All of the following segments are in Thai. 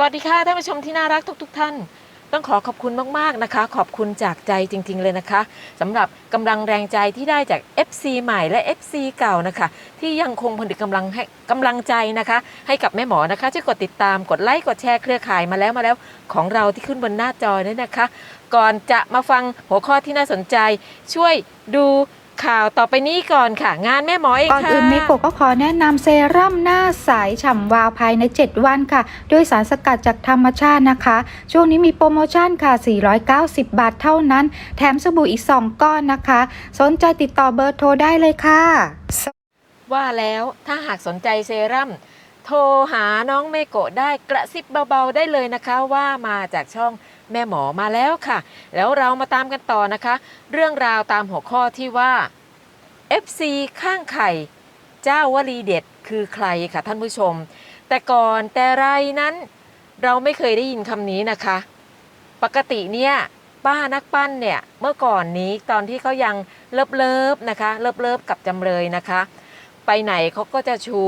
วัสดีค่ะท่านผู้ชมที่น่ารักทุกๆท่าน ต้องขอขอบคุณมากๆนะคะ ขอบคุณจากใจจริง ๆ เลยนะคะสำหรับกำลังแรงใจที่ได้จาก FC ใหม่และ FC เก่านะคะ ที่ยังคงผลิตกำลังให้กำลังใจนะคะ ให้กับแม่หมอนะคะช่วยกดติดตามกดไลค์กดแชร์เครือข่ายมาแล้วมาแล้วของเราที่ขึ้นบนหน้าจอนี่นะคะ ก่อนจะมาฟังหัวข้อที่น่าสนใจ ช่วยดู ข่าวต่อไปนี้ก่อนค่ะ งานแม่หมอเองก่อนค่ะอื่นเมโกะก็ขอแนะนำเซรั่มหน้าใสฉ่ำวาวภายใน 7 วันค่ะ ด้วยสารสกัดจากธรรมชาตินะคะ ช่วงนี้มีโปรโมชั่นค่ะ 490 บาทเท่านั้น แถมสบู่อีก 2 ก้อนนะคะ สนใจติดต่อเบอร์โทรได้เลยค่ะ ว่าแล้วถ้าหากสนใจเซรั่ม โทรหาน้องเมโกะได้กระซิบเบาๆได้เลยนะคะว่ามาจากช่องแม่หมอมาแล้วค่ะ แล้วเรามาตามกันต่อนะคะ เรื่องราวตามหัวข้อที่ว่า FC ข้างไข่ เจ้าวลีเด็ดคือใครค่ะท่านผู้ชม แต่ก่อนแต่ไรนั้น เราไม่เคยได้ยินคำนี้นะคะ ปกติเนี่ยป้านักปั้นเนี่ยเมื่อก่อนนี้ตอนที่เขายังเลิฟเลิฟนะคะ เลิฟเลิฟกับจำเลยนะคะ ไปไหนเขาก็จะชู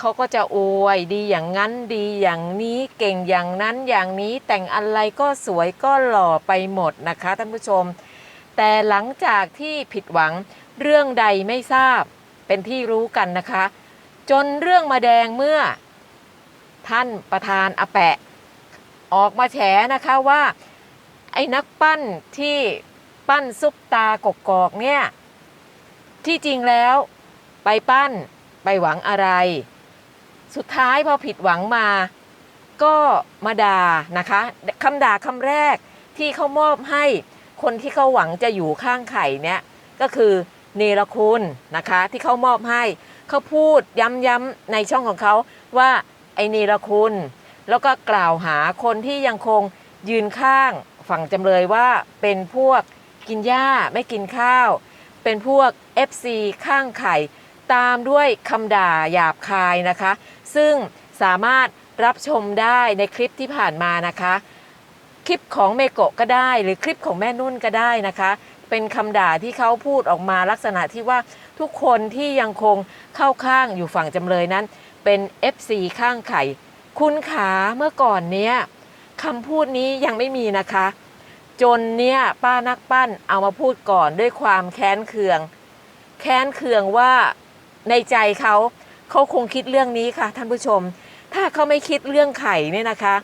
เขาก็จะอวยดีอย่างนั้นดีอย่างนี้เก่งอย่างนั้นอย่างนี้แต่งอะไรก็สวยก็หล่อไปหมดนะคะท่านผู้ชม แต่หลังจากที่ผิดหวังเรื่องใดไม่ทราบเป็นที่รู้กันนะคะ จนเรื่องมาแดงเมื่อ ท่านประธานอาแปะ ออกมาแฉนะคะว่า ไอ้นักปั้นที่ปั้นซุปตากกอกเนี่ยที่จริงแล้วไปปั้นไปหวังอะไร สุดท้ายพอผิดหวังมา ก็มาด่านะคะคำด่าคำแรกที่เขามอบให้คนที่เขาหวังจะอยู่ข้างไข่เนี่ยก็คือเนรคุณนะคะที่เขามอบให้เขาพูดย้ำๆในช่องของเขาว่าไอเนรคุณ แล้วก็กล่าวหาคนที่ยังคงยืนข้างฝั่งจำเลยว่าเป็นพวกกินหญ้าไม่กินข้าว เป็นพวก FC ข้างไข่ ตามด้วยคำด่าหยาบคายนะคะ ซึ่งสามารถรับชมได้ในคลิปที่ผ่านมานะคะ คลิปของเมโกะก็ได้ หรือคลิปของแม่นุ่นก็ได้นะคะ เป็นคำด่าที่เขาพูดออกมาลักษณะที่ว่าทุกคนที่ยังคงเข้าข้างอยู่ฝั่งจำเลยนั้น เป็น FC ข้างไข่ คุณขาเมื่อก่อนเนี้ยคำพูดนี้ยังไม่มีนะคะ จนเนี่ยป้านักปั้นเอามาพูดก่อนด้วยความแค้นเคือง แค้นเคืองว่า ในใจเขาเขาคงคิดเรื่องนี้ค่ะท่านผู้ชม ถ้าเขาไม่คิดเรื่องไข่เนี่ยนะคะ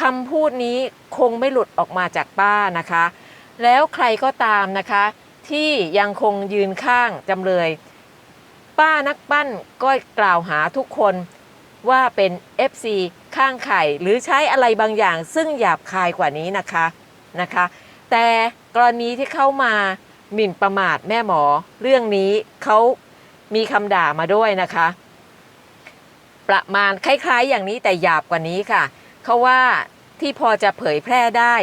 คำพูดนี้คงไม่หลุดออกมาจากป้านะคะ แล้วใครก็ตามนะคะ ที่ยังคงยืนข้างจำเลยป้านักปั้นก็กล่าวหาทุกคนว่าเป็น FC ข้างไข่หรือใช้อะไรบางอย่าง ซึ่งหยาบคายกว่านี้นะคะนะคะ แต่กรณีที่เข้ามาหมิ่นประมาทแม่หมอ เรื่องนี้เขา มีคำด่ามาด้วยนะคะ ประมาณคล้ายๆ อย่างนี้แต่หยาบกว่านี้ค่ะเขาว่าที่พอจะเผยแพร่ได้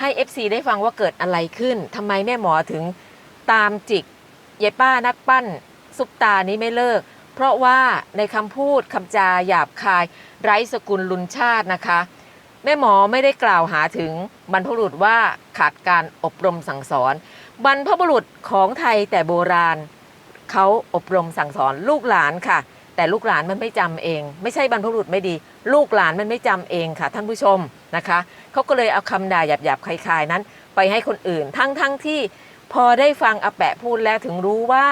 ให้ FC ได้ฟังว่าเกิดอะไรขึ้นทำไมแม่หมอถึงตามจิกยายป้านักปั้นซุปตานี้ไม่เลิก เพราะว่าในคำพูดคำจาหยาบคาย ไร้สกุลลุนชาตินะคะ แม่หมอไม่ได้กล่าวหาถึงบรรพบุรุษว่าขาดการอบรมสั่งสอน บรรพบุรุษของไทยแต่โบราณ เขาอบรมสั่งสอนลูกหลานค่ะ แต่ลูกหลานมันไม่จำเอง ไม่ใช่บรรพบุรุษไม่ดี ลูกหลานมันไม่จำเองค่ะ ท่านผู้ชมนะคะเขาก็เลยเอาคำด่าหยาบๆคลายๆนั้น ไปให้คนอื่น ทั้งๆที่พอได้ฟังอาแปะพูดแล้วถึงรู้ว่า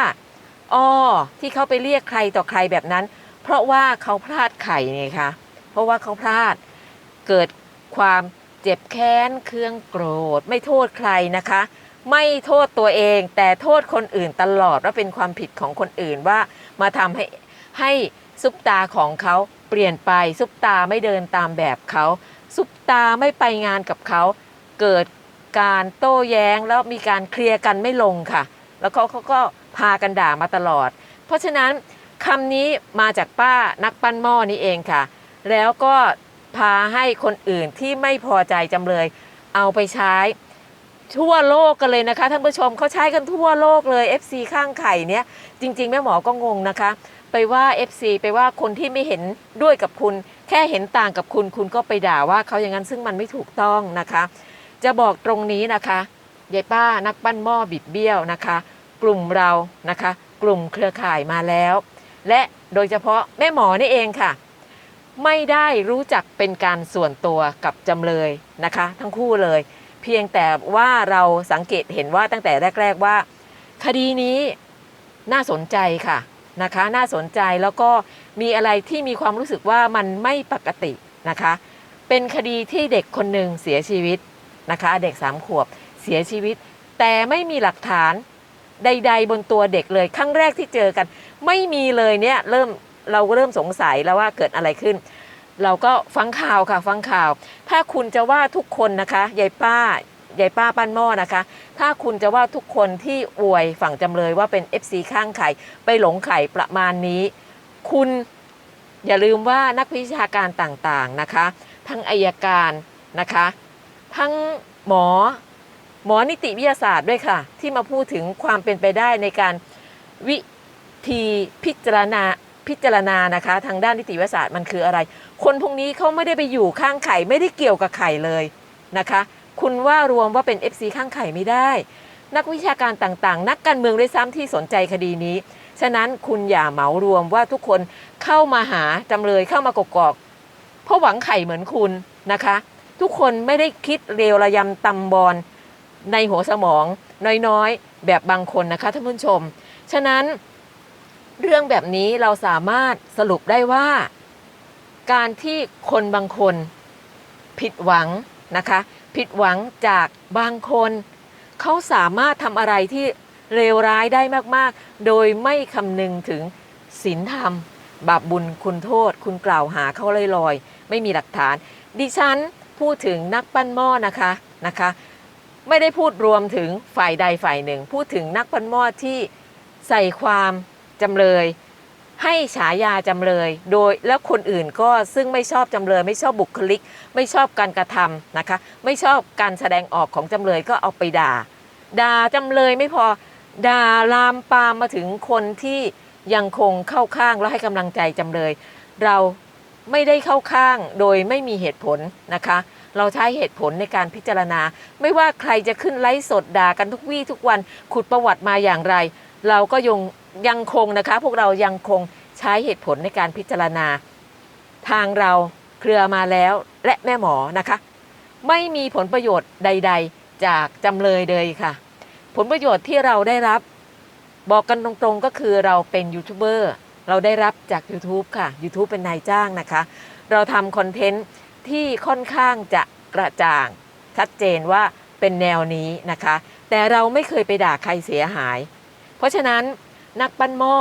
อ้อที่เขาไปเรียกใครต่อใครแบบนั้น เพราะว่าเขาพลาดไข่ไงคะเพราะว่าเขาพลาดเกิดความเจ็บแค้นเครื่องโกรธไม่โทษใครนะคะ ไม่โทษตัวเอง แต่โทษคนอื่นตลอดว่าเป็นความผิดของคนอื่นว่ามาทำให้ให้ซุปตาของเขาเปลี่ยนไปซุปตาไม่เดินตามแบบเขาซุปตาไม่ไปงานกับเขาเกิดการโต้แย้งแล้วมีการเคลียร์กันไม่ลงค่ะ แล้วเขาเขาก็พากันด่ามาตลอด เพราะฉะนั้นคำนี้มาจากป้านักปั้นหม้อนี้เองค่ะ แล้วก็พาให้คนอื่นที่ไม่พอใจจำเลยเอาไปใช้ ทั่วโลกกันเลยนะคะท่านผู้ชมเขาใช้กันทั่วโลกเลย FC ข้างไข่เนี้ยจริง ๆ แม่หมอก็งงนะคะ ไปว่า FC ไปว่าคนที่ไม่เห็นด้วยกับคุณ แค่เห็นต่างกับคุณ คุณก็ไปด่าว่าเขาอย่างนั้นซึ่งมันไม่ถูกต้องนะคะ จะบอกตรงนี้นะคะยายป้านักปั้นหม้อบิดเบี้ยวนะคะ กลุ่มเรานะคะ กลุ่มเครือข่ายมาแล้ว และโดยเฉพาะแม่หมอนี่เองค่ะ ไม่ได้รู้จักเป็นการส่วนตัวกับจำเลยนะคะ ทั้งคู่เลย เพียงแต่ว่าเราสังเกตเห็นว่าตั้งแต่แรก ๆว่า คดีนี้น่าสนใจค่ะนะคะน่าสนใจแล้วก็มีอะไรที่มีความรู้สึกว่ามันไม่ปกตินะคะ เป็นคดีที่เด็กคนหนึ่งเสียชีวิตนะคะ เด็กสามขวบเสียชีวิต แต่ไม่มีหลักฐานใด ๆ บนตัวเด็กเลยครั้งแรกที่เจอกัน ไม่มีเลยเนี่ยเริ่มเราก็เริ่มสงสัยแล้วว่าเกิดอะไรขึ้น เราก็ฟังข่าวค่ะฟังข่าว ถ้าคุณจะว่าทุกคนนะคะยายป้ายายป้าปั้นหม้อนะคะ ถ้าคุณจะว่าทุกคนที่อวยฝั่งจำเลยว่าเป็น FC ข้างไข่ไปหลงไข่ประมาณนี้ คุณอย่าลืมว่านักวิชาการต่างๆนะคะ ทั้งอายการนะคะ ทั้งหมอหมอนิติวิทยาศาสตร์ด้วยค่ะ ที่มาพูดถึงความเป็นไปได้ในการวิธีพิจารณา พิจารณานะคะ ทางด้านนิติวิทยาศาสตร์มันคืออะไร คนพวกนี้เขาไม่ได้ไปอยู่ข้างไข่ไม่ได้เกี่ยวกับไข่เลยนะคะ คุณว่ารวมว่าเป็น FC ข้างไข่ไม่ได้ นักวิชาการต่างๆ นักการเมืองด้วยซ้ำที่สนใจคดีนี้ ฉะนั้นคุณอย่าเหมารวมว่าทุกคนเข้ามาหาจำเลยเข้ามากกอกๆเพราะหวังไข่เหมือนคุณนะคะ ทุกคนไม่ได้คิดเร็วระยำตำบอลในหัวสมองน้อยๆ แบบบางคนนะคะท่านผู้ชม ฉะนั้น เรื่องแบบนี้เราสามารถสรุปได้ว่า การที่คนบางคนผิดหวังนะคะ ผิดหวังจากบางคน เขาสามารถทำอะไรที่เลวร้ายได้มากๆ โดยไม่คำนึงถึงศีลธรรม บาปบุญคุณโทษ คุณกล่าวหาเขาลอยๆ ไม่มีหลักฐาน ดิฉันพูดถึงนักปั้นหม้อนะคะนะคะ ไม่ได้พูดรวมถึงฝ่ายใดฝ่ายหนึ่ง พูดถึงนักปั้นหม้อที่ใส่ความ จำเลย ให้ฉายาจำเลย โดยแล้วคนอื่นก็ซึ่งไม่ชอบจำเลย ไม่ชอบบุคลิก ไม่ชอบการกระทำนะคะ ไม่ชอบการแสดงออกของจำเลยก็เอาไปด่าด่าจำเลยไม่พอด่าลามปามมาถึงคนที่ยังคงเข้าข้างและให้กำลังใจจำเลย เราไม่ได้เข้าข้างโดยไม่มีเหตุผลนะคะ เราใช้เหตุผลในการพิจารณา ไม่ว่าใครจะขึ้นไลฟ์สดด่ากันทุกวี่ทุกวันขุดประวัติมาอย่างไร เราก็ยัง ยังคงนะคะ พวกเรายังคงใช้เหตุผลในการพิจารณา ทางเราเครือมาแล้วและแม่หมอนะคะ ไม่มีผลประโยชน์ใด ๆ จากจำเลยเลยค่ะ ผลประโยชน์ที่เราได้รับ บอกกันตรงๆก็คือเราเป็นยูทูบเบอร์เราได้รับจาก YouTube ค่ะ YouTube เป็นนายจ้างนะคะ เราทำคอนเทนต์ที่ค่อนข้างจะกระจ่าง ชัดเจนว่าเป็นแนวนี้นะคะ แต่เราไม่เคยไปด่าใครเสียหาย เพราะฉะนั้น นักปั้นหม้อ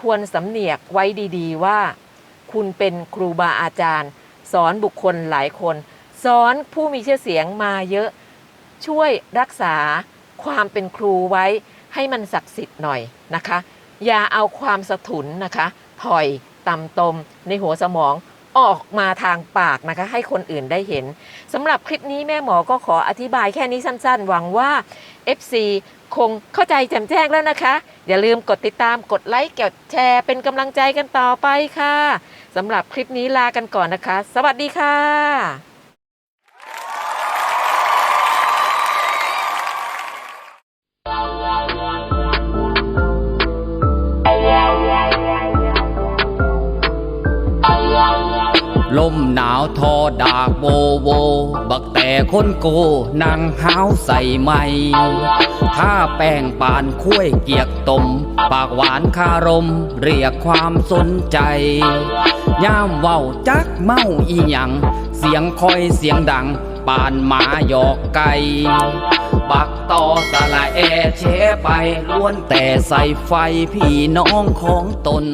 ควรสำเนียกไว้ดีๆว่า คุณเป็นครูบาอาจารย์ สอนบุคคลหลายคน สอนผู้มีชื่อเสียงมาเยอะ ช่วยรักษาความเป็นครูไว้ให้มันศักดิ์สิทธิ์หน่อยนะคะ อย่าเอาความสะทุนนะคะ ถอยต่ำตมในหัวสมอง ออกมาทางปากนะคะ ให้คนอื่นได้เห็นสำหรับคลิปนี้แม่หมอก็ขออธิบายแค่นี้สั้นๆ หวังว่า FC คงเข้าใจแจ่มแจ้งแล้วนะคะ อย่าลืมกดติดตามกดไลค์กดแชร์เป็นกำลังใจกันต่อไปค่ะสำหรับคลิปนี้ลากันก่อนนะคะ สวัสดีค่ะ มหนาวทอดากโวโว บักแต่คนโกนั่งห้าวใส่ไม่ถ้าแป้งปานคุ้ยเกียกตม ปากหวานคารม เรียกความสนใจย่ามเว้าจักเมาอีหยัง เสียงคอยเสียงดัง ปานหมาหยอกไก่บักต่อสละแอเชไปล้วนแต่ใส่ไฟพี่น้องของตน